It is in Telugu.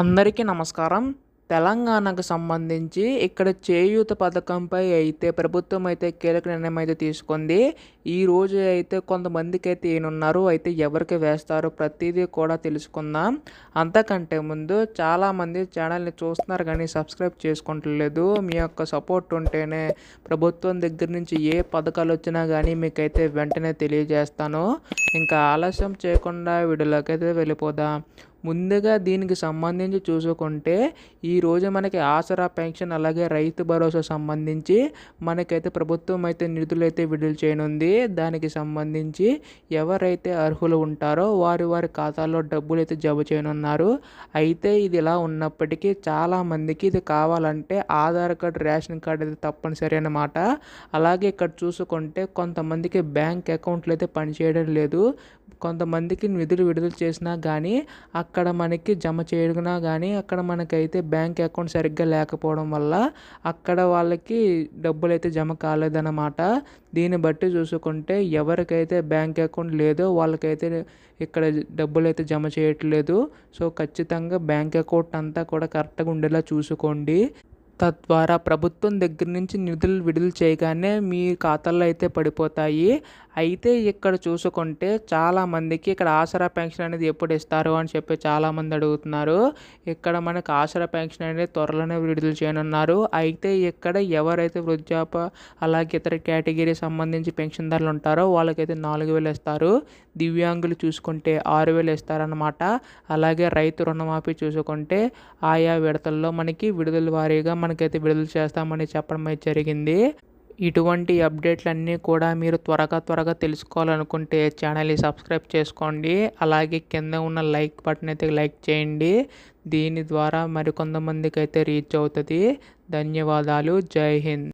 అందరికీ నమస్కారం. తెలంగాణకు సంబంధించి ఇక్కడ చేయూత పథకంపై అయితే ప్రభుత్వం అయితే కీలక నిర్ణయం అయితే తీసుకుంది. ఈ రోజు అయితే కొంతమందికి అయితే ఏనున్నారు అయితే ఎవరికి వేస్తారో ప్రతిదీ కూడా తెలుసుకుందాం. అంతకంటే ముందు చాలామంది ఛానల్ని చూస్తున్నారు కానీ సబ్స్క్రైబ్ చేసుకుంటలేదు. మీ యొక్క సపోర్ట్ ఉంటేనే ప్రభుత్వం దగ్గర నుంచి ఏ పథకాలు వచ్చినా కానీ మీకైతే వెంటనే తెలియజేస్తాను. ఇంకా ఆలస్యం చేయకుండా వీడియోలోకి అయితే వెళ్ళిపోదాం. ముందుగా దీనికి సంబంధించి చూసుకుంటే ఈరోజు మనకి ఆసరా పెన్షన్ అలాగే రైతు భరోసా సంబంధించి మనకైతే ప్రభుత్వం అయితే నిధులు అయితే విడుదల చేయనుంది. దానికి సంబంధించి ఎవరైతే అర్హులు ఉంటారో వారి వారి ఖాతాల్లో డబ్బులు అయితే జమ చేయనున్నారు. అయితే ఇది ఇలా ఉన్నప్పటికీ చాలామందికి ఇది కావాలంటే ఆధార్ కార్డు రేషన్ కార్డు అయితే తప్పనిసరి అన్నమాట. అలాగే ఇక్కడ చూసుకుంటే కొంతమందికి బ్యాంక్ అకౌంట్లు అయితే పనిచేయడం లేదు. కొంతమందికి నిధులు విడుదల చేసినా కానీ అక్కడ మనకి జమ చేయడుగునా కానీ అక్కడ మనకైతే బ్యాంక్ అకౌంట్ సరిగ్గా లేకపోవడం వల్ల అక్కడ వాళ్ళకి డబ్బులు అయితే జమ కాలేదన్నమాట. దీన్ని బట్టి చూసుకుంటే ఎవరికైతే బ్యాంక్ అకౌంట్ లేదో వాళ్ళకైతే ఇక్కడ డబ్బులు అయితే జమ చేయట్లేదు. సో ఖచ్చితంగా బ్యాంక్ అకౌంట్ అంతా కూడా కరెక్ట్గా ఉండేలా చూసుకోండి. తద్వారా ప్రభుత్వం దగ్గర నుంచి నిధులు విడుదల చేయగానే మీ ఖాతాల్లో అయితే పడిపోతాయి. అయితే ఇక్కడ చూసుకుంటే చాలామందికి ఇక్కడ ఆసరా పెన్షన్ అనేది ఎప్పుడు ఇస్తారు అని చెప్పి చాలామంది అడుగుతున్నారు. ఇక్కడ మనకు ఆసరా పెన్షన్ అనేది త్వరలోనే విడుదల చేయనున్నారు. అయితే ఇక్కడ ఎవరైతే వృద్ధాప అలాగే ఇతర కేటగిరీ సంబంధించి పెన్షన్దారులు ఉంటారో వాళ్ళకైతే నాలుగు వేలు ఇస్తారు. దివ్యాంగులు చూసుకుంటే ఆరు వేలు ఇస్తారనమాట అలాగే రైతు రుణమాఫీ చూసుకుంటే ఆయా విడతల్లో మనకి విడుదల వారీగా మనకైతే విడుదల చేస్తామని చెప్పడం అయితే జరిగింది. ఇటువంటి అప్డేట్లన్నీ కూడా మీరు త్వరగా త్వరగా తెలుసుకోవాలనుకుంటే ఛానల్ని సబ్స్క్రైబ్ చేసుకోండి. అలాగే కింద ఉన్న లైక్ బటన్ అయితే లైక్ చేయండి. దీని ద్వారా మరికొంతమందికి అయితే రీచ్ అవుతుంది. ధన్యవాదాలు. జై హింద్.